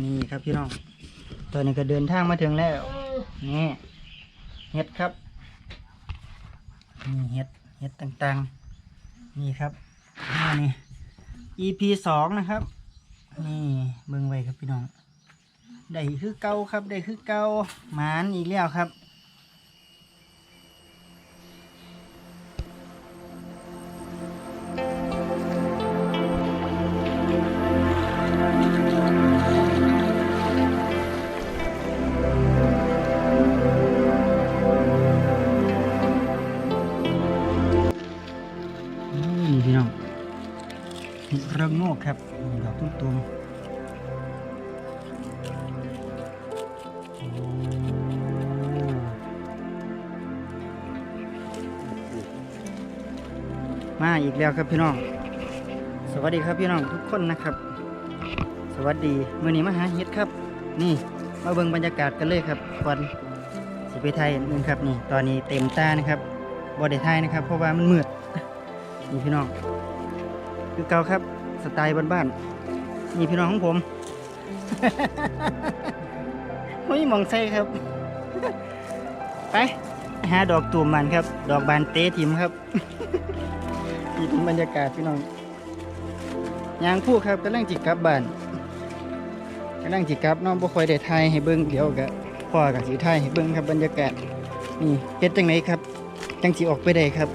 นี่ครับพี่น้อง ตอนนี้ก็เดินทางมาถึงแล้ว นี่เห็ดครับ นี่เห็ดเห็ดต่างๆ นี่ครับอ่นี่ EP สองนะครับ นี่เบิ่งไว้ครับพี่น้อง ได้คือเก่าครับ ได้คือเก่าหมานอีกแล้วครับ นี่ดอกตุ้มมาอีกแล้วครับพี่น้อง สวัสดีครับพี่น้องทุกคนนะครับ สวัสดีมื่อนี้มาหาเห็ดครับ นี่มาเบิ่งบรรยากาศกันเลยครับก่อนสิไปไทยนึงครับนี่ ตอนนี้เต็มตานะครับบ่ได้ไทยนะครับ เพราะว่ามันมืดนี่พี่น้องคือเก่าครับสไตล์บ้านๆ นี่พี่น้องของผม ไม่มองใส่ครับ ไป หาดอกตูมมันครับ ดอกบานเตทิมครับนี่เป็นบรรยากาศพี่น้องยางผู้ครับกำลังจิกลับบ้านกำลังจิกลับน้องบ่ค่อยได้ทายให้เบิ้งเดี๋ยวกะพ่อกับสีทายให้เบิ้งครับบรรยากาศ นี่เฮ็ดจังไหนครับ จังสิออกไปได้ครับ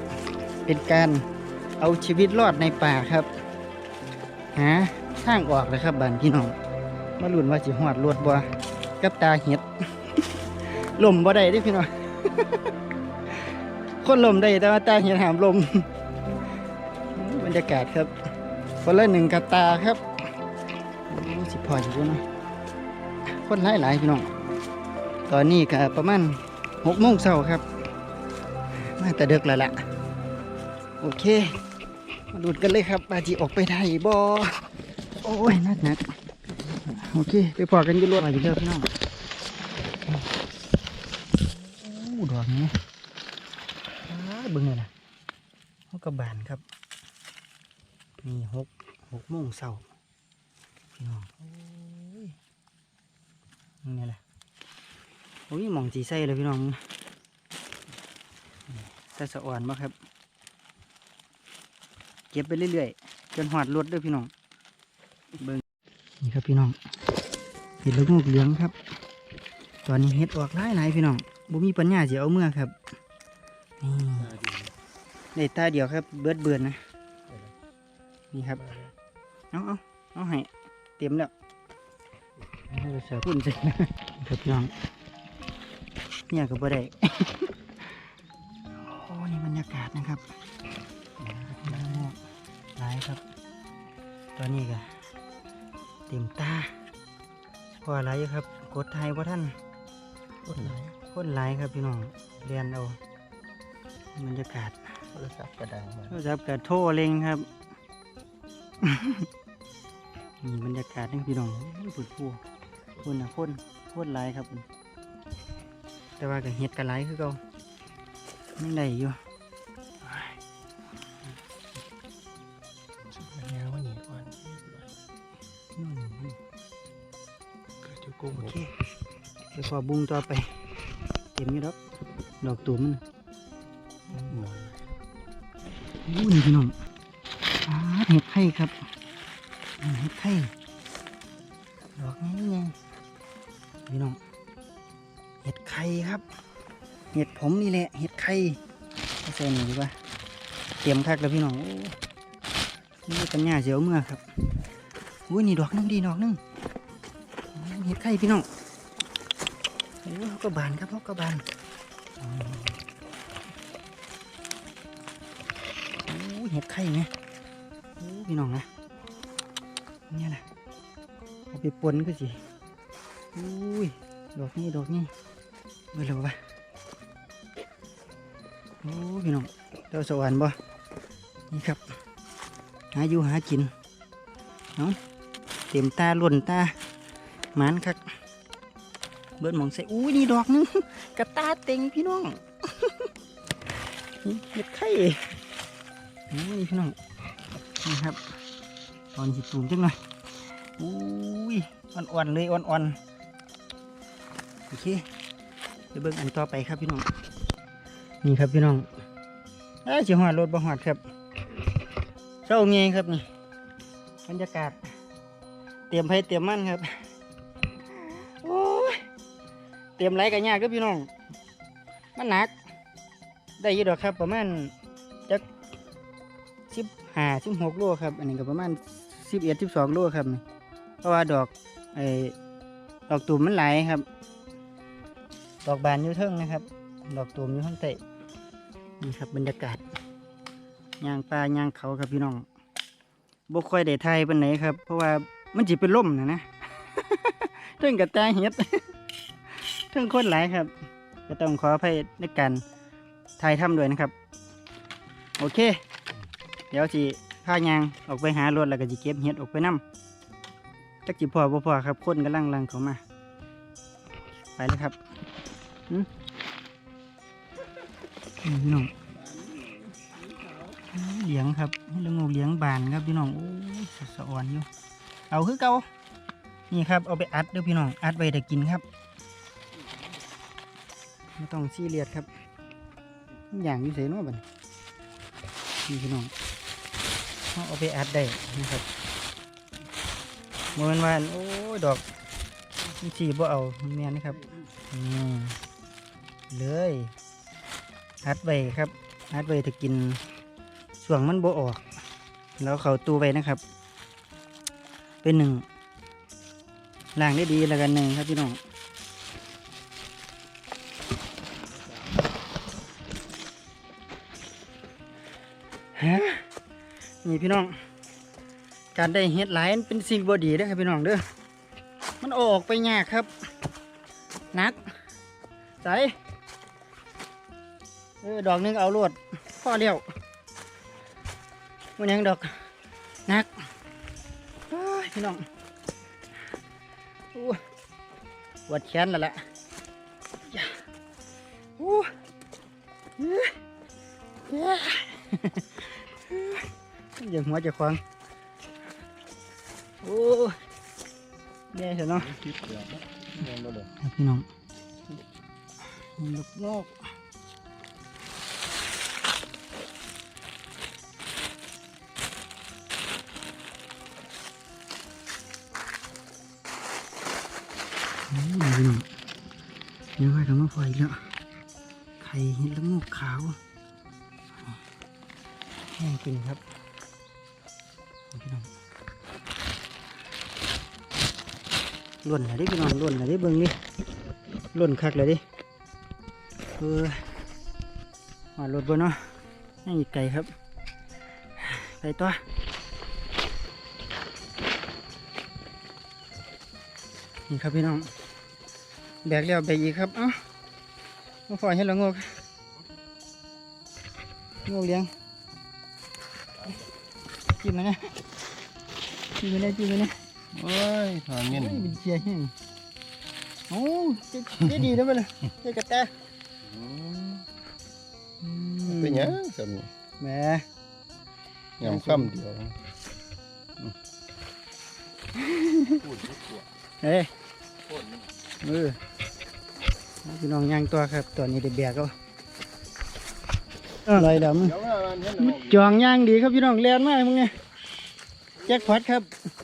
เป็นการเอาชีวิตรอดในป่าครับหา ทางออกเลยครับบ้านพี่น้อง มาลุ้นว่าสิหอดรวดบ่กับตาเห็ด ลมบ่ได้ดิพี่น้องคนลมได้แต่ว่าตาเห็ดหามลม บรรยากาศครับ คนละหนึ่งกระตาครับสิพออยู่นะคนหลายหลายๆพี่น้อง ตอนนี้ก็ประมาณหกโมงเช้าครับมาแต่เดึกแล้วล่ะ โอเค มาดูดกันเลยครับอาจีออกไปได้บ่ โอ้ยนักหนักโอเค ไปพอกันอยี่รถมาอยู่เด้อพี่น้องโอ้ดอกนี้อ้าเบิ่งเลยนะหกกระบานครับนี่หกหกโมงเช้าพี่น้องโอ้ยนี่แหละโอ้ยหมองจีใส่เลยพี่น้องแต่สะอ่อนมากครับ เก็บไปเรื่อยๆจนหอดรถเด้วยพี่น้อง เบิ่งนี่ครับพี่น้องเห็ดลูกงูกเหลืองครับ ตอนนี้เห็ดออกหลายหลายๆพี่น้องบ่มีปัญญาสิเอาเมื่อครับนี่ได้ตาเดียวครับ เบิดเบือนนะ นี่ครับ เอาเอาเอาให้เต็มแล้วพุ่นสิครับพี่น้องเนี่ยก็บ่ได้โอ้นี่บรรยากาศนะครับละโงกหลายครับ ตอนนี้ก็ เต็มตาเพราะอะไรอยู่ครับ กดไทยว่าท่านคนหลายคนหลายครับพี่น้องเรียนเอาบรรยากาศโทรศัพท์กระดังมาโทรศัพท์กับโทรเล็งครับนี่บรรยากาศทั้งพี่น้องปุดผู้คนนะคนคนหลายครับ แต่ว่าก็เห็ดกันหลายคือเก่ายังได้อยู่ โอเคไปขอบุ้งต่อไป เต็มอยู่ดอกดอกตูมมันหมอนอู้นี่พี่น้องเห็ดไข่ครับเห็ดไข่ดอกนี้ไงพี่น้องเห็ดไข่ครับ เห็ดผมนี่แหละเห็ดไข่เอาใส่นี่ดีกว่าเตรียมคักแล้วพี่น้องนี่ปัญญาเสียวเมื่อครับอุ้ยนี่ดอกหนึงดีดอกหนึง เห็ดไข่พี่น้องโอ้เขาก็บานครับเขาก็บานโอ้เห็ดไข่ไหมโอ้พี่น้องนะเนี่ยนะเอาไปปนก็สิอุ้ยดอกนี้ดอกนี้เมื่อไรวะโอ้พี่น้องเจ้าสวรรค์บ่นี่ครับ หาอยู่หากินเนาะเต็มตาล่นตา มันคักเบิดมองใส่อุ้ยนี่ดอกหนึงกระตาเต็งพี่น้องเห็ดไข่โอ้ยพี่น้องนี่ครับตอนสิตูมจังหน่อยอุ้ยอ่อนๆเลยอ่อนๆโอเคไปเบิ่งอันต่อไปครับพี่น้องนี่ครับพี่น้องเอ้ยสิหอดรถบ่หอดครับเศร้าเงยครับนี่บรรยากาศ เตรียมไผเตรียมมั่นครับ เตรียมไรกันยากครับพี่น้อง มันหนัก ได้ยี่ดอกครับ ประมาณจักสิบห้าสิบหกโลครับ อันนี้ก็ประมาณสิบเอ็ดสิบสองโลครับ เพราะว่าดอกไอ้ดอกตุ่มมันหลายครับ ดอกบานอยู่เทิงนะครับ ดอกตุ่มอยู่ข้างใต้นี่ครับบรรยากาศย่างปลาย่างเขาครับพี่น้องบ่ค่อยได้ไทยเปานไหนครับ เพราะว่ามันจิเป็นล่มนะนะเทิงกับตาเห็ด เทิงคนหลายครับ ก็ต้องขออภัยในการถ่ายทำด้วยนะครับ โอเค เดี๋ยวสิพายางออกไปหารถแล้วก็จะเก็บเห็ดออกไปนํจักจิพอบ่พอครับคนกำลังลังเขามา ไปเลยครับนี่พี่น้องเหลียงครับให้ละงูเหลียงบานครับพี่น้องโอ้สะอ่อนอยู่ เอาคือเก่านี่ครับเอาไปอัดด้อพี่น้อง อัดไว้แต่กินครับ ไม่ต้องซีเรียสครับ อย่างอยู่เสยเนาะบัดนนี่พี่น้องเอาเอาไปอัดได้นะครับโมเมนวันโอ้ยดอกนี่สีบ่เอาเมียนะครับเลยอัดไว้ครับอัดไว้ถ้ากินส่วงมันโบออก แล้วเขาตูไว้นะครับ เป็นหนึ่งล้างได้ดีแล้วกันหนึ่งครับพี่น้อง ฮะนี่พี่น้อง การได้เฮ็ดหลายเป็นสิ่งบดีเด้อครับพี่น้องเด้อมันออกไปยากครับ นักใสเออดอกหนึงเอาลวดพ่อเลี้ยวมันยังดอกนักพี่น้องอู้ปวดแขนแล้วแหละอย่ อยเอ้ยอย่าหัวจะควงโอ้แย่เถอะเนาะคิดเดี๋ยวนะเงินบ่เลยครับพี่น้องลูกโลกอืมพี่น้องยังไงก็มาปล่อยอีกแล้วไข่เห็ดละโงกขาวแห้งกินครับ ล้วนเลยดิพี่น้องล้วนเลยดิเบิ่งดิล้วนคักเลยดิเออมารถบนเนาะยังอีกไก่ครับไปตัวนี่ครับพี่น้องแบกแล้วแบกอีกครับเอ้ามาปล่อยให้ละโงกงกเลี้ยงจิ้มมานะจิ้มมานะจิ้มมานะ โอ้ยทางเงินโอ้ยเป็นเชียร์แห้งโอ้เจ๊เจ๊ดีนะมันเลยเจ๊กระแตอืมอืมเป็นหยังสำนี่แหมยำค่ำเดียวเฮ้ยมือพี่น้องย่างตัวครับ ตัวนี้เด็กแบกเอาลอยดำเดี๋ยวว่ามันเห็นแล้วจองย่างดีครับพี่น้องเลียนมากมึงไงแจ็คพอตครับใ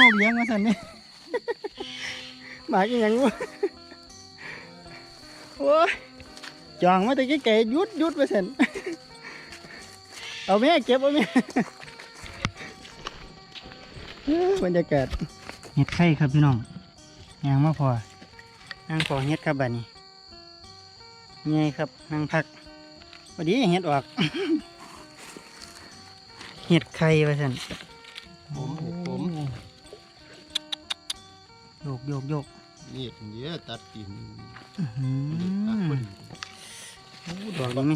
ห้ลูกเลี้ยงมาสันนี่หมากอีหยังวะโอ้ยจองมาแต่กี้ไก่ยุดยุดไปสันเอาแม่เก็บเอาแม่บรรยากาศเห็ดไข่ครับพี่น้องยางมาพอนางพอเห็ดครับบัดนี้ไงครับนางพักพอดีเห็ดออกเห็ดไข่ไปสันผมผม โยกโยกโยกนี่เดี๋ยวตัดกินอื้อหืตัดอคนโอ้ดอกนี้ไหม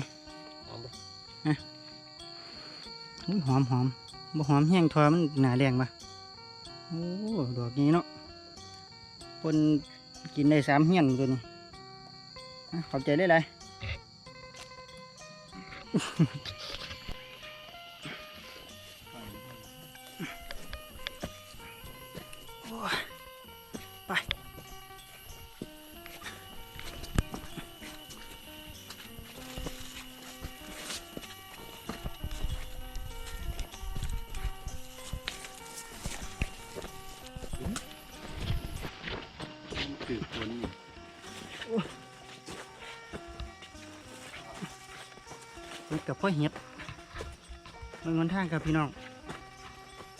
เอาบ่อุ้ยหอมหอมบ่หอมแห้งทอมันหนาแรงปะโอ้ดอกนี้เนาะคนกินได้สามเฮียนตัวนี้อะขอบใจได้เลย เฮ็ดกับพ่อเฮ็ดมืองคนทางครับพี่น้อง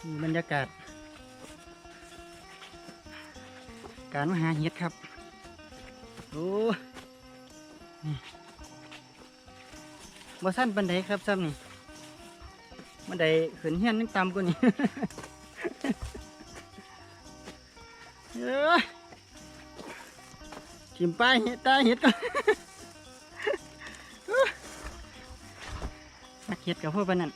นี่บรรยากาศ การมาหาเฮ็ดครับ โอ้นี่บ่สั้นปันไดครับซ้ำนี่มันไดขึ้นเฮียนนึงต่ำกว่านี้เอ้ยทิมป้ายเฮ็ดตาเฮ็ดก่ เฮ็ดกับพวกปานนั้น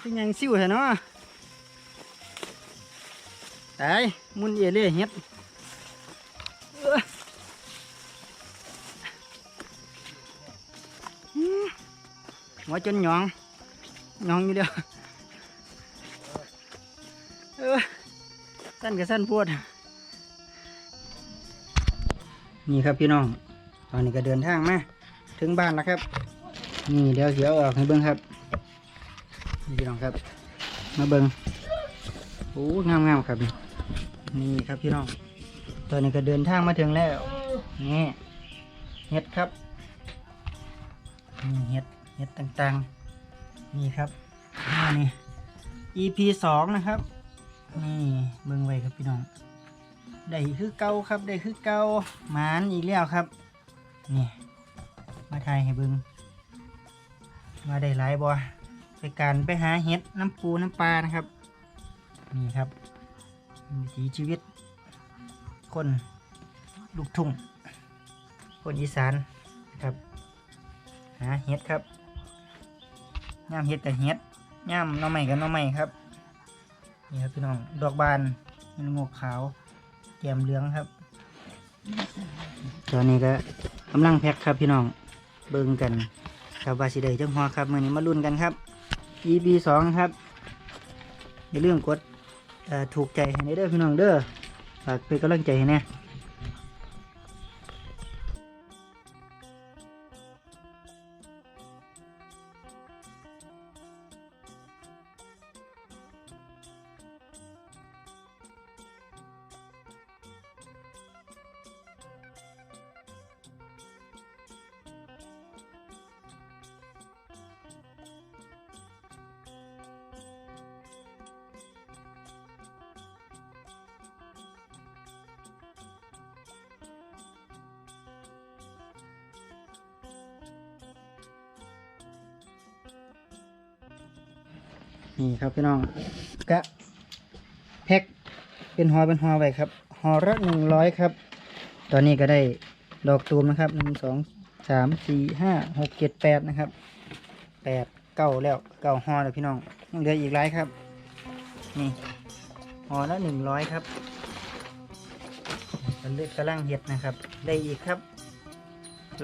เป็นยังซิวเหรอเนาะตายมุนเอเล่เฮ็ดเอ้อหืมหัวจนหยองหยองอยู่เดียวเออสั้นกับสั้นปวด นี่ครับพี่น้อง ตอนนี้ก็เดินทางมา ถึงบ้านแล้วครับ นี่เดี๋ยวเสียวออกให้เบิ้งครับนี่พี่น้องครับ มาเบิ้งโอ้งามงามครับนี่นี่ครับพี่น้อง ตอนนี้ก็เดินทางมาถึงแล้ว นี่เห็ดครับนี่เห็ดเห็ดต่างๆ นี่ครับนี่ EP สองนะครับ นี่เบิ้งไว้ครับพี่น้องได้คือเก่าครับได้คือเก่าหมานอีกแล้วครับ นี่ มาถ่ายให้เบิงมาได้หลายบ่ไปการไปหาเห็ดน้ำปูน้ำปลานะครับ นี่ครับวิถีชีวิต คนลูกทุ่ง คนอีสานนะครับ หาเห็ดครับย่ามเห็ดกับเห็ดย่ามน้อใหม่กับน้อใหม่ครับนี่ครับพี่น้องดอกบานมันงอกขาวแก้มเหลืองครับ ตอนนี้ก็กำลังแพ็คครับพี่น้อง เบิ่งกันครับว่าสิได้จังหัวครับมื่อนี้มาลุ้นกันครับ EP สองครับอย่าลืมกดถูกใจให้เด้อพี่น้องเด้อฝากเป็นกำลังใจให้แน่ นี่ครับพี่น้องกะแพ็คเป็นหอเป็นหอไว้ครับหอละหนึ่งร้อยครับ ตอนนี้ก็ได้ดอกตูมนะครับหนึ่งสองสามสี่ห้าหกเจ็ดแปดนะครับแปดเก้าแล้วเก้าหอแล้วพี่น้องยังเหลืออีกหลายครับ นี่หอละหนึ่งร้อยครับกันเลือกกระลังเห็ดนะครับ ได้อีกครับ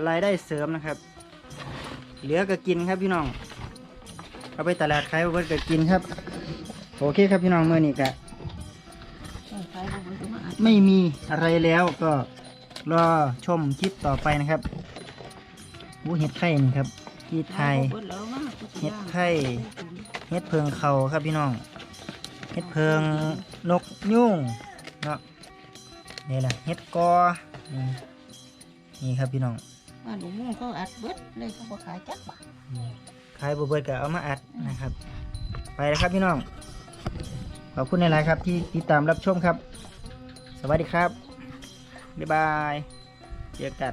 รายได้เสริมนะครับ เหลือก็กินครับพี่น้อง เอาไปตลาดขายเบิดก็กินครับ โอเคครับพี่น้องเมื่อนี้ก็ไม่มีอะไรแล้วก็รอชมคลิปต่อไปนะครับวูเห็ดไข่นี่ครับที่ไทยเฮ็ดไข่เห็ดเพิงเขาครับพี่น้องเห็ดเพิงนกยุ่งเนาะนี่แหละเห็ดกอนี่ครับพี่น้องบ้านหลวงมุ่งเขาอัดเบิดเลยเขาขายจักบาทายบเบิดก็เอามาอัดนะครับ ไปแล้วครับพี่น้อง ขอบคุณในไลน์ครับที่ติดตามรับชมครับ สวัสดีครับ บ๊ายบาย เจอกัน